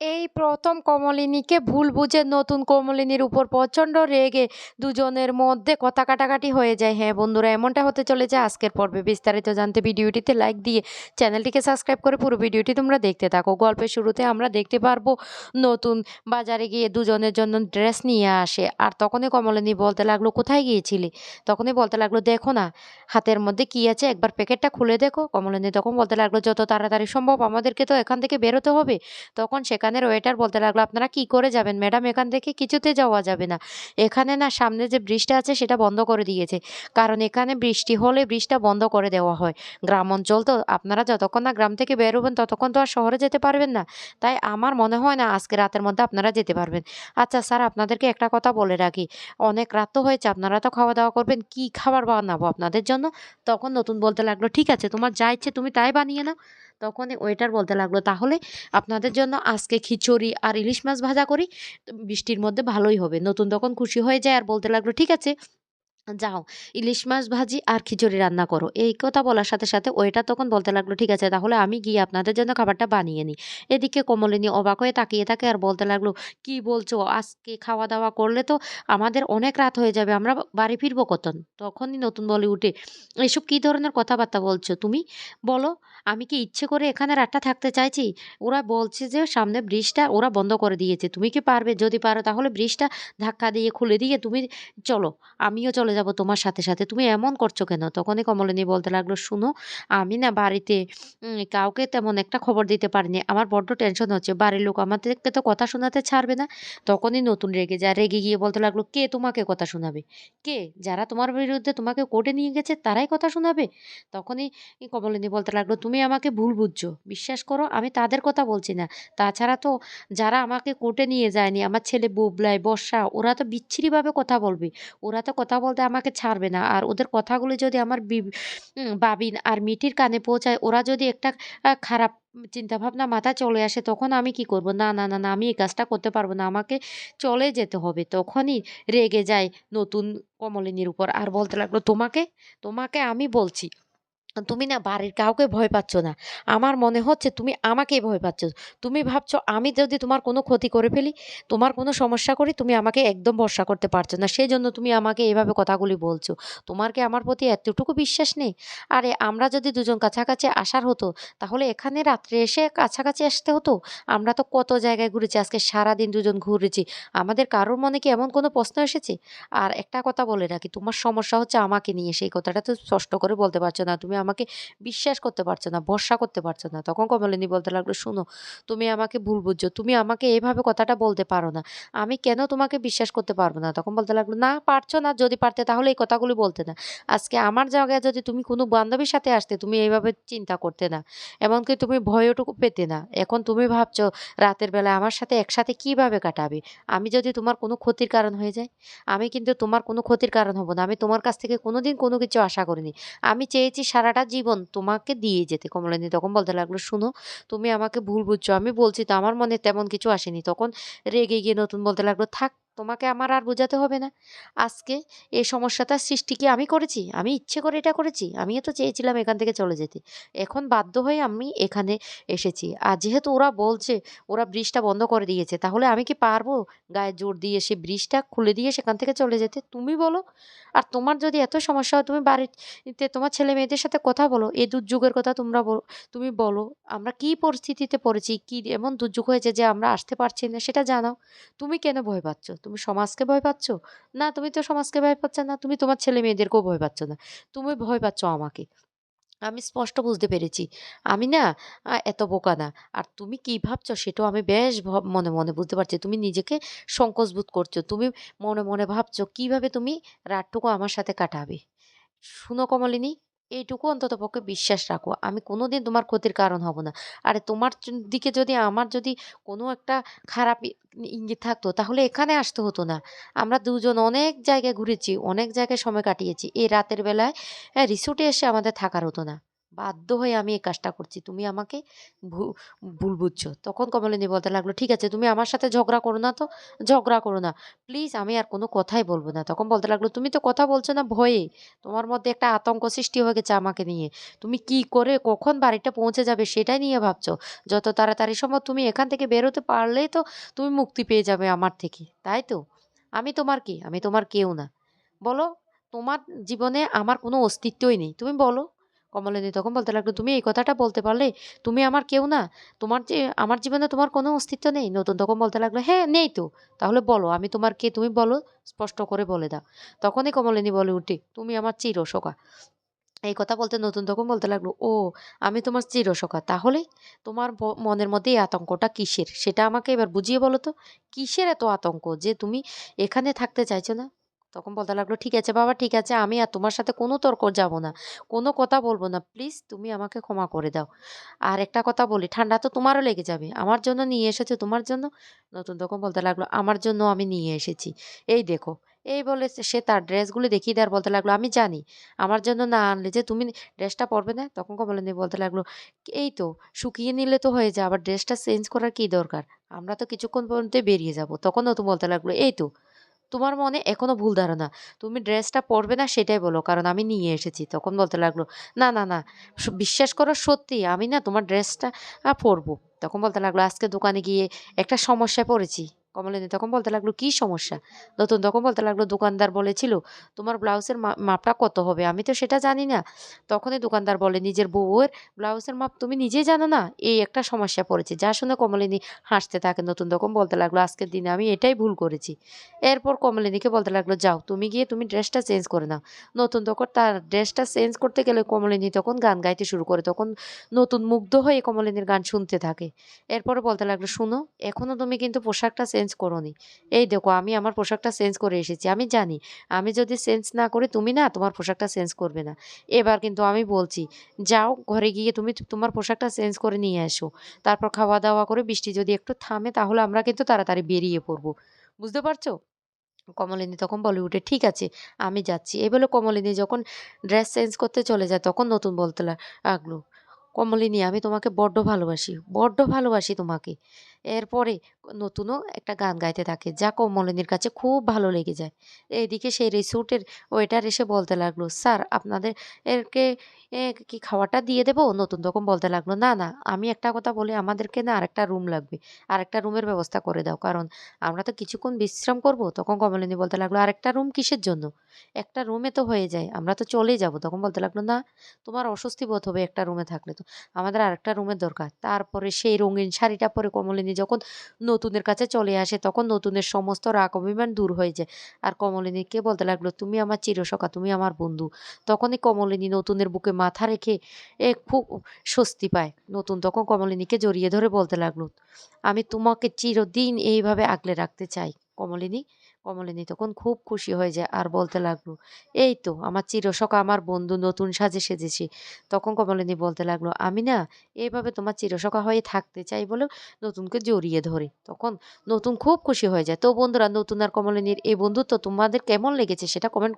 এই প্রথম কমলিনীকে ভুল বুঝে নতুন কমলিনীর উপর প্রচণ্ড রেগে দুজনের মধ্যে কথা কাটাকাটি হয়ে যায়। হ্যাঁ বন্ধুরা, এমনটা হতে চলেছে আজকের পর্বে। বিস্তারিত জানতে ভিডিওটিতে লাইক দিয়ে চ্যানেলটিকে সাবস্ক্রাইব করে পুরো ভিডিওটি তোমরা দেখতে থাকো। গল্পের শুরুতে আমরা দেখতে পারব নতুন বাজারে গিয়ে দুজনের জন্য ড্রেস নিয়ে আসে। আর তখনই কমলিনী বলতে লাগল, কোথায় গিয়েছিলি? তখনই বলতে লাগল, দেখো না, হাতের মধ্যে কি আছে? একবার প্যাকেটটা খুলে দেখো। কমলিনী তখন বলতে লাগল, যত তাড়াতাড়ি সম্ভব আমাদেরকে তো এখান থেকে বেরোতে হবে। তখন সেখানের ওয়েটার বলতে লাগল, আপনারা কি করে যাবেন? ম্যাডাম, এখান থেকে কিছুতে যাওয়া যাবে না। এখানে না, সামনে যে ব্রিজটা আছে, সেটা বন্ধ করে দিয়েছে। কারণ এখানে বৃষ্টি হলে ব্রিজটা বন্ধ করে দেওয়া হয়। গ্রাম অঞ্চল তো, আপনারা যতক্ষণ না গ্রাম থেকে বেরোবেন ততক্ষণ তো আর শহরে যেতে পারবেন না। তাই আমার মনে হয় না, আজকে রাতের মধ্যে আপনারা যেতে পারবেন। আচ্ছা স্যার, আপনাদেরকে একটা কথা বলে রাখি। অনেক রাত তো হয়েছে, আপনারা তো খাওয়া দাওয়া করবেন, কি খাবার বানাবো আপনাদের জন্য? তখন নতুন বলতে লাগল, ঠিক আছে, তোমার যা ইচ্ছে তুমি তাই বানিয়ে নাও। তখনই ওয়েটার বলতে লাগল, তাহলে আপনাদের জন্য আজকে খিচুড়ি আর ইলিশ মাছ ভাজা করি, বৃষ্টির মধ্যে ভালোই হবে। নতুন তখন খুশি হয়ে যায় আর বলতে লাগল, ঠিক আছে। যাও, ইলিশ মাছ ভাজি আর খিচুড়ি রান্না করো। এই কথা বলার সাথে সাথে ওইটা তখন বলতে লাগল, ঠিক আছে, তাহলে আমি গিয়ে আপনাদের জন্য খাবারটা বানিয়ে নিই। এদিকে কমলিনী অবাক হয়ে তাকিয়ে থাকে আর বলতে লাগল, কি বলছো? আজকে খাওয়া দাওয়া করলে তো আমাদের অনেক রাত হয়ে যাবে, আমরা বাড়ি ফিরবো কতন? তখনই নতুন বলে উঠে, এসব কী ধরনের কথাবার্তা বলছো তুমি? বলো, আমি কি ইচ্ছে করে এখানে রাতটা থাকতে চাইছি? ওরা বলছে যে সামনে ব্রিজটা ওরা বন্ধ করে দিয়েছে। তুমি কি পারবে? যদি পারো তাহলে ব্রিজটা ধাক্কা দিয়ে খুলে দিয়ে তুমি চলো, আমিও চলে যাব তোমার সাথে সাথে তুমি এমন করছ কেন? তখনই কমলিনী বলতে লাগল, শুনো, আমি না বাড়িতে কাউকে তেমন একটা খবর দিতে পারিনি। আমার বড্ড টেনশন হচ্ছে। বাড়ির লোক আমাদেরকে তো কথা শোনাতে ছাড়বে না। তখনই নতুন রেগে যায়। রেগে গিয়ে বলতে লাগল, কে তোমাকে কথা শোনাবে? কে? যারা তোমার বিরুদ্ধে তোমাকে কোর্টে নিয়ে গেছে, তারাই কথা শোনাবে? তখনই কমলিনী বলতে লাগল, তুমি আমাকে ভুল বুঝছ। বিশ্বাস করো, আমি তাদের কথা বলছি না। তাছাড়া তো যারা আমাকে কোর্টে নিয়ে যায়নি, আমার ছেলে বুবলাই, বর্ষা, ওরা তো বিচ্ছিরিভাবে কথা বলবে। ওরা তো কথা বলতে আমাকে ছাড়বে না। আর ওদের কথাগুলি যদি আমার বাবিন আর মিটির কানে পৌঁছায়, ওরা যদি একটা খারাপ চিন্তাভাবনা মাথায় চলে আসে, তখন আমি কি করব? না না না না, আমি এই কাজটা করতে পারব না। আমাকে চলে যেতে হবে। তখনই রেগে যায় নতুন কমলিনীর উপর। আর বলতে লাগল, তোমাকে তোমাকে আমি বলছি। তুমি না বাড়ির কাউকে ভয় পাচ্ছ না। আমার মনে হচ্ছে তুমি আমাকেই ভয় পাচ্ছ। তুমি ভাবছ আমি যদি তোমার কোনো ক্ষতি করে ফেলি, তোমার কোনো সমস্যা করি, তুমি আমাকে একদম ভরসা করতে পারছ না। সেই জন্য তুমি আমাকে এভাবে কথাগুলি বলছো। তোমার কি আমার প্রতি এতটুকু বিশ্বাস নেই? আরে, আমরা যদি দুজন কাছাকাছি আসার হতো, তাহলে এখানে রাত্রে এসে কাছাকাছি আসতে হতো? আমরা তো কত জায়গায় ঘুরেছি, আজকে সারাদিন দুজন ঘুরেছি। আমাদের কারোর মনে কি এমন কোনো প্রশ্ন এসেছে? আর একটা কথা বলে রাখি, তোমার সমস্যা হচ্ছে আমাকে নিয়ে, সেই কথাটা তো স্পষ্ট করে বলতে পারছ না। তুমি আমাকে বিশ্বাস করতে পারছ না, ভরসা করতে পারছ না। তখন কমলিনী বলতে লাগল, শুনো, তুমি আমাকে ভুল বুঝছ, তুমি আমাকে এভাবে কথাটা বলতে পারো না। আমি কেন তোমাকে বিশ্বাস করতে পারব না? তখন বলতে লাগল, না, পারছ না, যদি পারতে তাহলে এই কথাগুলি বলতে না। আজকে আমার জায়গায় যদি তুমি কোনো বান্ধবীর সাথে আসতে, তুমি এইভাবে চিন্তা করতে না। এমনকি তুমি ভয়টুকু পেতে না। এখন তুমি ভাবছ, রাতের বেলা আমার সাথে একসাথে কীভাবে কাটাবে? আমি যদি তোমার কোনো ক্ষতির কারণ হয়ে যায় আমি কিন্তু তোমার কোনো ক্ষতির কারণ হব না। আমি তোমার কাছ থেকে কোনোদিন কোনো কিছু আশা করিনি। আমি চেয়েছি সারাটা জীবন তোমাকে দিয়ে যেতে কমলিনী তখন বলতে লাগল, শুনো, তুমি আমাকে ভুল বুঝছ। আমি বলছি তো, আমার মনে তেমন কিছু আসেনি। তখন রেগে গিয়ে নতুন বলতে লাগল, থাক তোমাকে আমার আর বোঝাতে হবে না। আজকে এই সমস্যাটার সৃষ্টি কি আমি করেছি? আমি ইচ্ছে করে এটা করেছি। আমিও তো চেয়েছিলাম এখান থেকে চলে যেতে। এখন বাধ্য হয়ে আমি এখানে এসেছি। আর যেহেতু ওরা বলছে, ওরা ব্রিজটা বন্ধ করে দিয়েছে, তাহলে আমি কি পারব গায়ে জোর দিয়ে সে ব্রিজটা খুলে দিয়ে সেখান থেকে চলে যেতে? তুমি বলো। আর তোমার যদি এত সমস্যা হয়, তুমি বাড়িতে তোমার ছেলে মেয়েদের সাথে কথা বলো। এই দুর্যোগের কথা তোমরা বলো, তুমি বলো। আমরা কি পরিস্থিতিতে পড়েছি? কি এমন দুর্যোগ হয়েছে যে আমরা আসতে পারছি না? সেটা জানাও। তুমি কেন ভয় পাচ্ছ? তুমি সমাজকে ভয় পাচ্ছ? না, তুমি তো সমাজকে ভয় পাচ্ছ না, তুমি তোমার ছেলে মেয়েদেরকেও ভয় পাচ্ছ না। তুমি ভয় পাচ্ছ আমাকে। আমি স্পষ্ট বুঝতে পেরেছি। আমি না এত বোকা না। আর তুমি কি ভাবছ সেটাও আমি বেশ মনে মনে বুঝতে পারছি। তুমি নিজেকে সংকোচ বোধ করছ। তুমি মনে মনে ভাবছ কীভাবে তুমি রাতটুকু আমার সাথে কাটাবে? শুনো কমলিনী এইটুকু অন্তত পক্ষে বিশ্বাস রাখো। আমি কোনো দিন তোমার ক্ষতির কারণ হব না। আরে তোমার দিকে যদি আমার যদি কোনো একটা খারাপ ইঙ্গিত থাকতো, তাহলে এখানে আসতে হতো না। আমরা দুজন অনেক জায়গায় ঘুরেছি, অনেক জায়গায় সময় কাটিয়েছি। এই রাতের বেলায় হ্যাঁ রিসোর্টে এসে আমাদের থাকার হতো না। বাধ্য হয়ে আমি এই কাজটা করছি। তুমি আমাকে ভুল বুঝছ। তখন কমলিনী বলতে লাগল, ঠিক আছে, তুমি আমার সাথে ঝগড়া করো না তো, ঝগড়া করো না। প্লিজ আমি আর কোনো কথাই বলব না। তখন বলতে লাগল, তুমি তো কথা বলছো না ভয়ে। তোমার মধ্যে একটা আতঙ্ক সৃষ্টি হয়ে গেছে আমাকে নিয়ে। তুমি কি করে, কখন বাড়িটা পৌঁছে যাবে সেটাই নিয়ে ভাবছ। যত তাড়াতাড়ি সম্ভব তুমি এখান থেকে বেরোতে পারলেই তো তুমি মুক্তি পেয়ে যাবে আমার থেকে। তাই তো? আমি তোমার কি? আমি তোমার কেউ না। বলো, তোমার জীবনে আমার কোনো অস্তিত্বই নেই। তুমি বলো কমলিনী তখন বলতে লাগল, তুমি এই কথাটা বলতে পারলে তুমি আমার কেউ না। তোমার যে, আমার জীবনে তোমার কোনো অস্তিত্ব নেই। নতুন তখন বলতে লাগল হ্যাঁ নেই তো। তাহলে বলো, আমি তোমার কে, তুমি বলো, স্পষ্ট করে বলে দাও। তখনই কমলিনী বলে উঠে, তুমি আমার চিরসখা এই কথা বলতে নতুন তখন বলতে লাগল, ও, আমি তোমার চিরসখা তাহলে তোমার মনের মধ্যে এই আতঙ্কটা কিসের? সেটা আমাকে এবার বুঝিয়ে বলো তো। কিসের এত আতঙ্ক যে তুমি এখানে থাকতে চাইছো না? তখন বলতে লাগল, ঠিক আছে বাবা, ঠিক আছে, আমি আর তোমার সাথে কোনো তর্ক যাব না, কোনো কথা বলব না, প্লিজ তুমি আমাকে ক্ষমা করে দাও। আর একটা কথা বলি, ঠান্ডা তো তোমারও লেগে যাবে, আমার জন্য নিয়ে এসেছ তোমার জন্য? নতুন তখন বলতে লাগল, আমার জন্য আমি নিয়ে এসেছি। এই দেখো, এই বলে সে তার ড্রেসগুলো দেখিয়ে দেওয়ার বলতে লাগল, আমি জানি, আমার জন্য না আনলে যে তুমি ড্রেসটা পরবে না? তখন কমলিনী বলতে লাগল, এই তো, শুকিয়ে নিলে তো হয়ে যায়, আবার ড্রেসটা চেঞ্জ করার কি দরকার? আমরা তো কিছুক্ষণ পর্যন্ত বেরিয়ে যাব। তখন নতুন বলতে লাগল, এই তো তোমার মনে এখনও ভুল ধারণা। তুমি ড্রেসটা পরবে না সেটাই বলো, কারণ আমি নিয়ে এসেছি। তখন বলতে লাগল, না না না বিশ্বাস করো সত্যি, আমি না তোমার ড্রেসটা পরবো। তখন বলতে লাগল, আজকে দোকানে গিয়ে একটা সমস্যায় পড়েছি। কমলিনী তখন বলতে লাগল, কি সমস্যা? নতুন তখন বলতে লাগল, দোকানদার বলেছিল, তোমার ব্লাউজের মাপটা কত হবে? আমি তো সেটা জানি না। তখনই দোকানদার বলে, নিজের বউয়ের ব্লাউজের মাপ তুমি নিজেই জানো না? এই একটা সমস্যা পড়েছে। যা শুনে কমলিনী হাসতে থাকে, নতুন তখন বলতে লাগল, আজকের দিনে আমি এটাই ভুল করেছি। এরপর কমলিনীকে বলতে লাগল, যাও, তুমি গিয়ে তুমি ড্রেসটা চেঞ্জ করে নাও। নতুন তখন তার ড্রেসটা চেঞ্জ করতে গেলে কমলিনী তখন গান গাইতে শুরু করে। তখন নতুন মুগ্ধ হয়ে কমলিনীর গান শুনতে থাকে। এরপরে বলতে লাগল, শুনো এখনও তুমি কিন্তু পোশাকটা চেঞ্জ করোনি। এই দেখো, আমি আমার পোশাকটা চেঞ্জ করে এসেছি। আমি জানি, আমি যদি চেঞ্জ না করি, তুমি না তোমার পোশাকটা চেঞ্জ করবে না। এবার কিন্তু আমি বলছি, যাও ঘরে গিয়ে তুমি তোমার পোশাকটা চেঞ্জ করে নিয়ে এসো। তারপর খাওয়া দাওয়া করে বৃষ্টি যদি একটু থামে, তাহলে আমরা কিন্তু তাড়াতাড়ি বেরিয়ে পড়ব। বুঝতে পারছ? কমলিনী তখন বলে, উঠে, ঠিক আছে, আমি যাচ্ছি। এই বলে কমলিনী যখন ড্রেস চেঞ্জ করতে চলে যায়, তখন নতুন বলতে লাগল কমলিনী, আমি তোমাকে বড্ড ভালোবাসি বড্ড ভালোবাসি তোমাকে। এরপরে নতুনও একটা গান গাইতে থাকে, যা কমলিনীর কাছে খুব ভালো লেগে যায়। এইদিকে সেই রিসোর্টের ওয়েটার এসে বলতে লাগল, স্যার, আপনাদের এরকে কি খাওয়াটা দিয়ে দেবো? নতুন তখন বলতে লাগল, না না, আমি একটা কথা বলি, আমাদেরকে না আরেকটা রুম লাগবে, আরেকটা রুমের ব্যবস্থা করে দাও, কারণ আমরা তো কিছুক্ষণ বিশ্রাম করব। তখন কমলিনী বলতে লাগল, আরেকটা রুম কিসের জন্য? একটা রুমে তো হয়ে যায়, আমরা তো চলেই যাব। তখন বলতে লাগল, না, তোমার অস্বস্তি বোধ হবে একটা রুমে থাকলে তো, আমাদের আরেকটা রুমের দরকার। তারপরে সেই রঙিন শাড়িটা পরে কমলিনী যখন নতুনের কাছে চলে আসে, তখন নতুনের সমস্ত রাগ অভিমান দূর হয়ে যায়। আর কমলিনীকে বলতে লাগল, তুমি আমার চিরসখা, তুমি আমার বন্ধু। তখনই কমলিনী নতুনের বুকে মাথা রেখে এ খুব স্বস্তি পায়। নতুন তখন কমলিনীকে জড়িয়ে ধরে বলতে লাগল, আমি তোমাকে চিরদিন এইভাবে আগলে রাখতে চাই। কমলিনী কমলিনী তখন খুব খুশি হয়ে যায়, আর বলতে লাগল, এই তো, আমার চিরসখা আমার বন্ধু নতুন সাজে সেজেছে। তখন কমলিনী বলতে লাগল, আমি না এইভাবে তোমার চিরসখা হয়ে থাকতে চাই বলে নতুনকে জড়িয়ে ধরে। তখন নতুন খুব খুশি হয়ে যায়, তো বন্ধুরা, নতুন আর কমলিনীর এই বন্ধুত্ব তোমাদের কেমন লেগেছে সেটা কমেন্ট